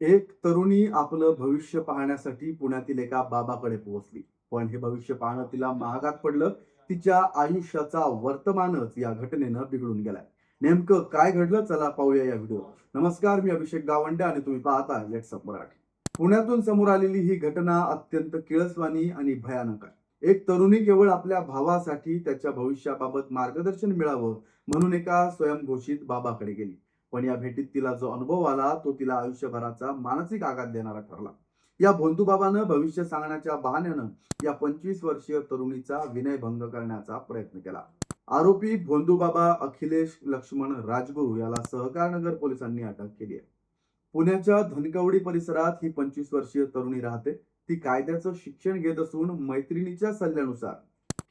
एक तरुणी आपलं भविष्य पाहण्यासाठी पुण्यातील एका बाबाकडे पोहोचली. पण हे भविष्य पाहणं तिला महागात पडलं. तिच्या आयुष्याचा वर्तमानच या घटनेनं बिघडून गेलाय. नेमकं काय घडलं? चला पाहूया या व्हिडिओ. नमस्कार मी अभिषेक गावंडे आणि तुम्ही पाहता लेट्स अप मराठी. पुण्यातून समोर आलेली ही घटना अत्यंत किळसवाणी आणि भयानक आहे. एक तरुणी केवळ आपल्या भावासाठी त्याच्या भविष्याबाबत मार्गदर्शन मिळावं म्हणून एका स्वयंघोषित बाबाकडे गेली. पण या भेटीत तिला जो अनुभव आला तो तिला आयुष्यभराचा मानसिक आघात देणारा ठरला. या भोंदूबाबानं भविष्य सांगण्याच्या बहाण्यानं या पंचवीस वर्षीय तरुणीचा विनयभंग करण्याचा प्रयत्न केला. आरोपी भोंदूबाबा अखिलेश लक्ष्मण राजगुरू याला सहकारनगर पोलिसांनी अटक केली आहे. पुण्याच्या धनकवडी परिसरात ही पंचवीस वर्षीय तरुणी राहते. ती कायद्याचं शिक्षण घेत असून मैत्रिणीच्या सल्ल्यानुसार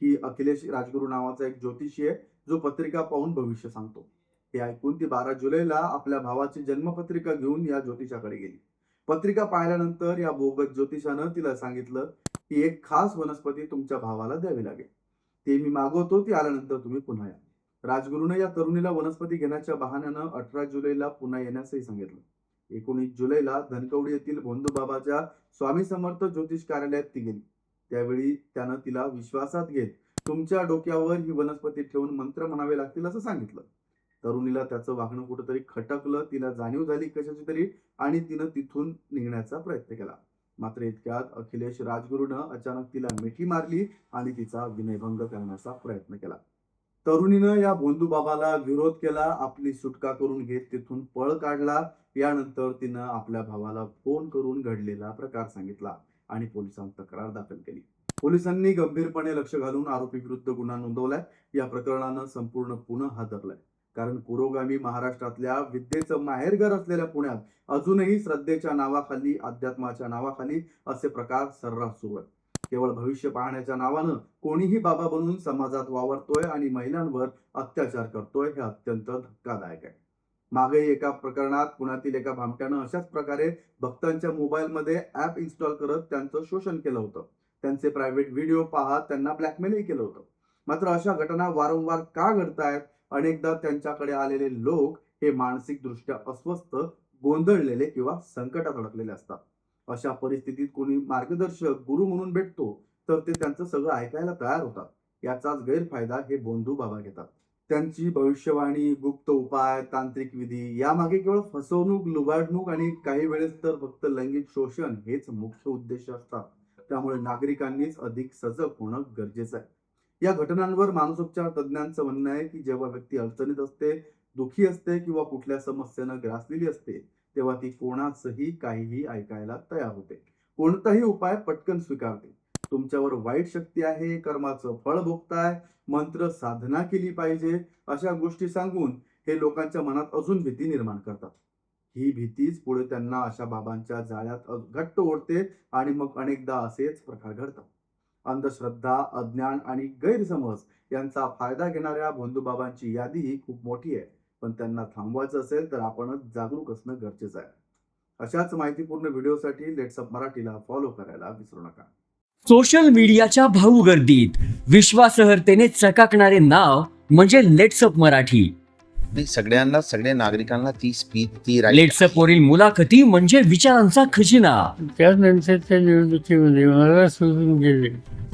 की अखिलेश राजगुरू नावाचा एक ज्योतिषी आहे जो पत्रिका पाहून भविष्य सांगतो. हे ऐकून ती बारा जुलैला आपल्या भावाची जन्मपत्रिका घेऊन या ज्योतिषाकडे गेली. पत्रिका पाहिल्यानंतर या बोगत ज्योतिषानं तिला सांगितलं की एक खास वनस्पती तुमच्या भावाला द्यावी लागेल. ते मी मागवतो ती आल्यानंतर तुम्ही पुन्हा या. राजगुरूनं या तरुणीला वनस्पती घेण्याच्या बहाण्यानं अठरा जुलैला पुन्हा येण्यासही सांगितलं. एकोणीस जुलैला धनकवडी येथील भोंदूबाबाच्या स्वामी समर्थ ज्योतिष कार्यालयात ती गेली. त्यावेळी त्यानं तिला विश्वासात घेत तुमच्या डोक्यावर ही वनस्पती ठेवून मंत्र म्हणावे लागतील असं सांगितलं. तरुणीला त्याचं वागणं कुठंतरी खटकलं तिला जाणीव झाली कशाची तरी आणि तिनं तिथून निघण्याचा प्रयत्न केला. मात्र इतक्यात अखिलेश राजगुरूनं अचानक तिला मिठी मारली आणि तिचा विनयभंग करण्याचा प्रयत्न केला. तरुणीनं या भोंदू बाबाला विरोध केला आपली सुटका करून घेत तिथून पळ काढला. यानंतर तिनं आपल्या भावाला फोन करून घडलेला प्रकार सांगितला आणि पोलिसांत तक्रार दाखल केली. पोलिसांनी गंभीरपणे लक्ष घालून आरोपी विरुद्ध गुन्हा नोंदवलाय. या प्रकरणानं संपूर्ण पुणे हादरलाय. कारण पुरोगामी महाराष्ट्रातल्या विद्येचं माहेरघर असलेल्या पुण्यात अजूनही श्रद्धेच्या नावाखाली अध्यात्माच्या नावाखाली असे प्रकार सर्रास सुरू आहेत. केवळ भविष्य पाहण्याच्या नावानं कोणीही बाबा बनून समाजात वावरतोय आणि महिलांवर अत्याचार करतोय हे अत्यंत धक्कादायक आहे. मागे एका प्रकरणात पुण्यातील एका भामट्यानं अशाच प्रकारे भक्तांच्या मोबाईलमध्ये ऍप इन्स्टॉल करत त्यांचं शोषण केलं होतं. त्यांचे प्रायव्हेट व्हिडिओ पाहत त्यांना ब्लॅकमेलही केलं होतं. मात्र अशा घटना वारंवार का घडतायत अनेकदा त्यांच्याकडे आलेले लोक हे मानसिकदृष्ट्या अस्वस्थ गोंधळलेले किंवा संकटात अडकलेले असतात. अशा परिस्थितीत कोणी मार्गदर्शक गुरु म्हणून भेटतो तर ते त्यांचं सगळं ऐकायला तयार होतात. याचाच गैरफायदा हे बोंधू बाबा घेतात. त्यांची भविष्यवाणी गुप्त उपाय तांत्रिक विधी यामागे केवळ फसवणूक लुबाडणूक आणि काही वेळेस तर फक्त लैंगिक शोषण हेच मुख्य उद्देश असतात. त्यामुळे नागरिकांनीच अधिक सजग होणं गरजेचं आहे. या घटनांवर मानसोपचार तज्ज्ञांचं म्हणणं आहे की जेव्हा व्यक्ती अडचणीत असते दुखी असते किंवा कुठल्या समस्येनं ग्रासलेली असते तेव्हा ती कोणाचंही काहीही ऐकायला तयार होते. कोणताही उपाय पटकन स्वीकारते. तुमच्यावर वाईट शक्ती आहे कर्माचं फळ भोगताय मंत्र साधना केली पाहिजे अशा गोष्टी सांगून हे लोकांच्या मनात अजून भीती निर्माण करतात. ही भीतीच पुढे त्यांना अशा बाबांच्या जाळ्यात घट्ट ओढते आणि मग अनेकदा असेच प्रकार घडतात. अंधश्रद्धा अज्ञान आणि गैरसमज यांचा फायदा घेणाऱ्या भोंदूबाबांची यादी ही खूप मोठी आहे. पण त्यांना थांबवायचं असेल तर आपणच जागरूक असणं गरजेचं आहे. अशाच माहितीपूर्ण व्हिडिओसाठी लेट्सअप मराठीला फॉलो करायला विसरू नका. सोशल मीडियाच्या भाऊ गर्दीत विश्वासार्हतेने चकाकणारे नाव म्हणजे लेट्सअप मराठी. सगळ्यांना सगळ्या नागरिकांना ती स्पीच ती लेट्सअप वरील मुलाखती म्हणजे विचारांचा खजिना. त्यानंतरच्या निवडणुकीमध्ये मला सोडून गेले.